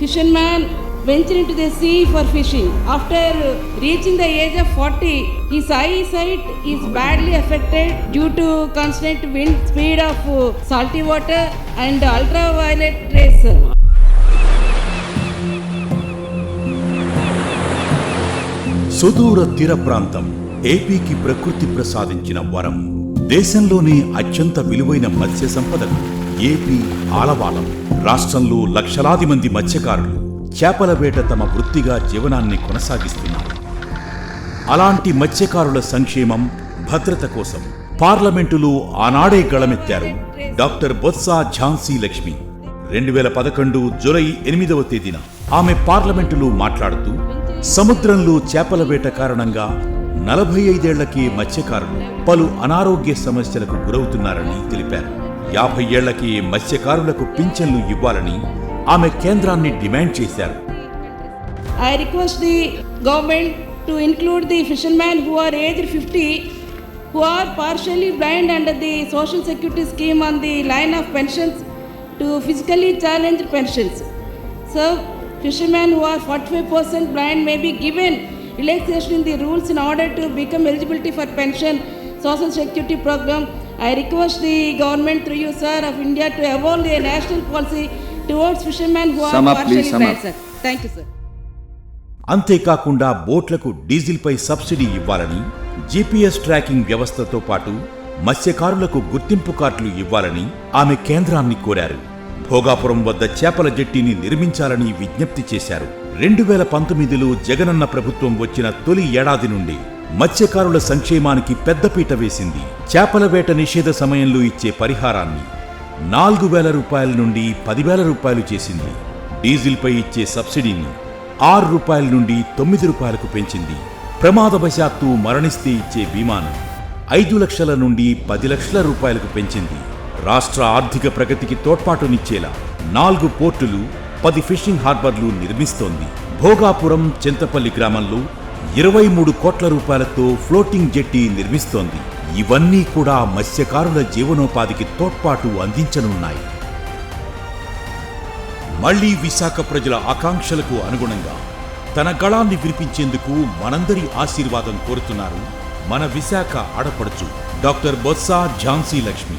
Fisherman venture in the sea for fishing after reaching the age of forty ఈ సై sight is badly affected due to constant wind speed of salty water and ultraviolet rays సుదూర తీర ప్రాంతం ఏపీకి ప్రకృతి ప్రసాదించిన వరం. దేశంలోనే అత్యంత విలువైన మత్స్య సంపదలు. ఏపీ ఆలవాలం. రాష్ట్రంలో లక్షలాది మంది మత్స్యకారులు చేపల వేట తమ వృత్తిగా జీవనాన్ని కొనసాగిస్తున్నారు. అలాంటి మత్స్యకారుల సంక్షేమం భద్రత కోసం పార్లమెంటులో ఆనాడే గళమెత్తారు డాక్టర్ బొత్స ఝాన్సీ లక్ష్మి. రెండు వేల పదకొండు జూలై ఎనిమిదవ తేదీన ఆమె పార్లమెంటులో మాట్లాడుతూ సముద్రంలో చేపల వేట కారణంగా నలభై ఐదేళ్ళకే మత్స్యకారులు పలు అనారోగ్య సమస్యలకు గురవుతున్నారని తెలిపారు. యాభై ఏళ్ళకి మత్స్యకారులకు పింఛన్లు ఇవ్వాలని ఆమె కేంద్రాన్ని డిమాండ్ చేశారు. I request the government to include the fisherman who are age fifty who are partially blind and the social security scheme on the line of pensions to physically challenge pensions so fisherman who are forty five percent blind may be given relaxation in the rules in order to become eligibility for pension social security program I request the government through you sir of India to evolve the national policy towards fishermen who are partially impacted sir sir అంతేకాకుండా బోట్లకు డీజిల్పై subsidy ఇవ్వాలని GPS tracking వ్యవస్థతో పాటు మత్స్యకారులకు గుర్తింపు కార్డులు ఇవ్వాలని ఆమె కేంద్రాన్ని కోరారు. భోగాపురం వద్ద చేపల జట్టిని నిర్మించాలని విజ్ఞప్తి చేశారు. రెండు వేల పంతొమ్మిదిలో జగనన్న ప్రభుత్వం వచ్చిన తొలి ఏడాది నుండి మత్స్యకారుల సంక్షేమానికి పెద్దపీట వేసింది. చేపల వేట నిషేధ సమయంలో ఇచ్చే పరిహారాన్ని నాలుగు వేల రూపాయల నుండి పదివేల రూపాయలు చేసింది. డీజిల్పై ఇచ్చే సబ్సిడీని ఆరు రూపాయల నుండి తొమ్మిది రూపాయలకు పెంచింది. ప్రమాదవశాత్తు మరణిస్తే ఇచ్చే బీమాను ఐదు లక్షల నుండి పది లక్షల రూపాయలకు పెంచింది. రాష్ట్ర ఆర్థిక ప్రగతికి తోడ్పాటునిచ్చేలా నాలుగు పోర్టులు పది ఫిషింగ్ హార్బర్లు నిర్మిస్తోంది. భోగాపురం చింతపల్లి గ్రామంలో ఇరవై మూడు కోట్ల రూపాయలతో ఫ్లోటింగ్ జెట్టి నిర్మిస్తోంది. ఇవన్నీ కూడా మత్స్యకారుల జీవనోపాధికి తోడ్పాటు అందించనున్నాయి. మళ్ళీ విశాఖ ప్రజల ఆకాంక్షలకు అనుగుణంగా తన గళాన్ని వినిపించేందుకు మనందరి ఆశీర్వాదం కోరుతున్నారు మన విశాఖ ఆడపడుచు డాక్టర్ బొత్స ఝాన్సీ లక్ష్మి.